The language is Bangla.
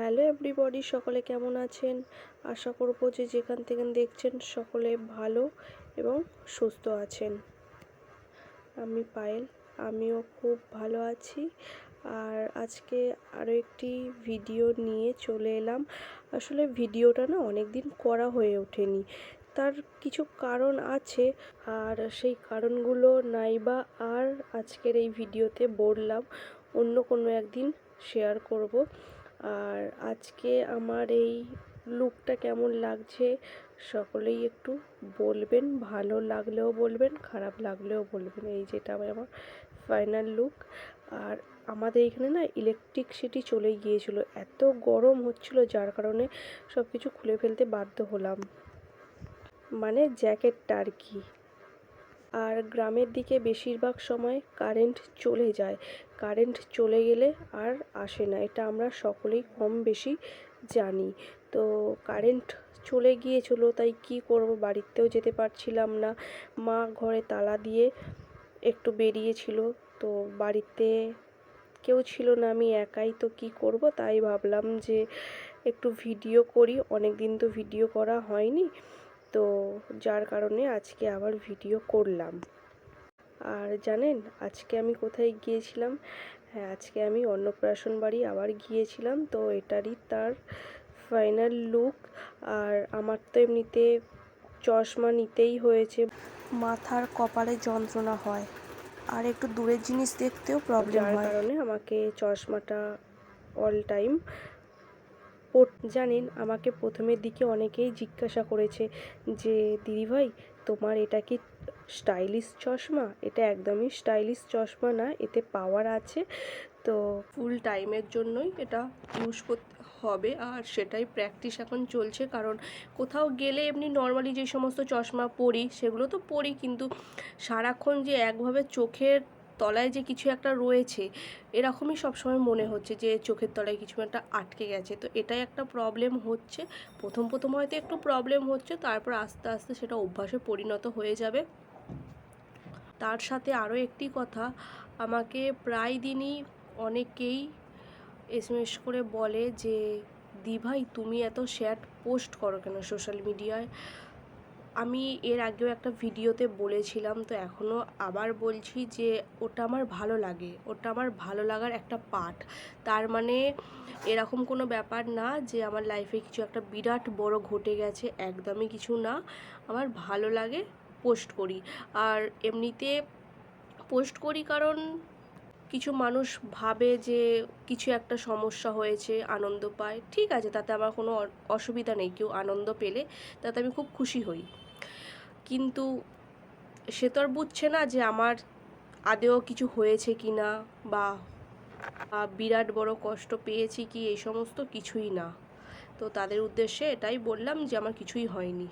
হ্যালো এভরিবডি, সকলে কেমন আছেন? আশা করব যে যেখান থেকে দেখছেন সকলে ভালো এবং সুস্থ আছেন। আমি পায়েল, আমিও খুব ভালো আছি। আর আজকে আরও একটি ভিডিও নিয়ে চলে এলাম। আসলে ভিডিওটা না অনেক দিন করা হয়ে ওঠেনি। তার কিছু কারণ আছে, আর সেই কারণগুলো নাইবা আর আজকের এই ভিডিওতে বললাম। অন্য কোনো একদিন শেয়ার করব। আর আজকে আমার এই লুকটা কেমন লাগছে সকলেই একটু বলবেন, ভালো লাগলেও বলবেন, খারাপ লাগলেও বলবেন। এই যেটা আমি আমার ফাইনাল লুক আর আমাদের এখানে না ইলেকট্রিকসিটি চলে গিয়েছিল। এত গরম হচ্ছিল যার কারণে সব কিছু খুলে ফেলতে বাধ্য হলাম। মানে জ্যাকেটটা আর কি। আর গ্রামের দিকে বেশিরভাগ সময় কারেন্ট চলে যায়। কারেন্ট চলে গেলে আর আসে না, এটা আমরা সকলেই কম বেশি জানি। তো কারেন্ট চলে গিয়েছিল, তাই কি করব? বাড়িতেও যেতে পারছিলাম না। মা ঘরে তালা দিয়ে একটু বেরিয়েছিল, তো বাড়িতে কেউ ছিল না, আমি একাই তো কি করব? তাই ভাবলাম যে একটু ভিডিও করি। অনেক দিন তো ভিডিও করা হয়নি। তো যার কারণে আজকে আবার ভিডিও করলাম। আর জানেন আজকে আমি কোথায় গিয়েছিলাম? হ্যাঁ আজকে আমি অন্নপ্রাশন বাড়ি আবার গিয়েছিলাম তো এটারই তার ফাইনাল লুক আর আমার তো এমনিতে চশমা নিতেই হয়েছে। মাথার কপালে যন্ত্রণা হয়। আর একটু দূরের জিনিস দেখতেও প্রবলেম হয়। কারণে আমাকে চশমাটা অল টাইম জানেন, আমাকে প্রথমের দিকে অনেকেই জিজ্ঞাসা করেছে যে দিদিভাই তোমার এটা কি স্টাইলিশ চশমা? এটা একদমই স্টাইলিশ চশমা না, এতে পাওয়ার আছে, তো ফুল টাইমের জন্যই এটা ইউজ করতে হবে, আর সেটাই প্র্যাকটিস এখন চলছে, কারণ কোথাও গেলে এমনি নর্মালি যে সমস্ত চশমা পরি, সেগুলো তো পরি, কিন্তু সারাক্ষণ যে একভাবে চোখের তলায় যে কিছু একটা রয়েছে, এরকমই সবসময় মনে হচ্ছে যে চোখের তলায় কিছু একটা আটকে গেছে। তো এটাই একটা প্রবলেম হচ্ছে। প্রথম প্রথম হয়তো একটু প্রবলেম হচ্ছে, তারপর আস্তে আস্তে সেটা অভ্যাসে পরিণত হয়ে যাবে। তার সাথে আরও একটি কথা, আমাকে প্রায় দিনই অনেকেই এসএমএস করে বলে যে দি ভাই তুমি এত শ্যাট পোস্ট করো কেন সোশ্যাল মিডিয়ায় আমি এর আগেও একটা ভিডিওতে বলেছিলাম, তো এখনও আবার বলছি যে ওটা আমার ভালো লাগে। ওটা আমার ভালো লাগার একটা পার্ট তার মানে এরকম কোনো ব্যাপার না যে আমার লাইফে কিছু একটা বিরাট বড় ঘটে গেছে, একদমই কিছু না। আমার ভালো লাগে পোস্ট করি। আর এমনিতে পোস্ট করি কারণ কিছু মানুষ ভাবে যে কিছু একটা সমস্যা হয়েছে, আনন্দ পায়। ঠিক আছে, তাতে আমার কোনো অসুবিধা নেই, কেউ আনন্দ পেলে তাতে আমি খুব খুশি হই। কিন্তু সে তো আর বুঝছে না যে আমার আদেও কিছু হয়েছে কি না বা বিরাট বড় কষ্ট পেয়েছি কি, এই সমস্ত কিছুই না। তো তাদের উদ্দেশ্যে এটাই বললাম যে আমার কিছুই হয়নি।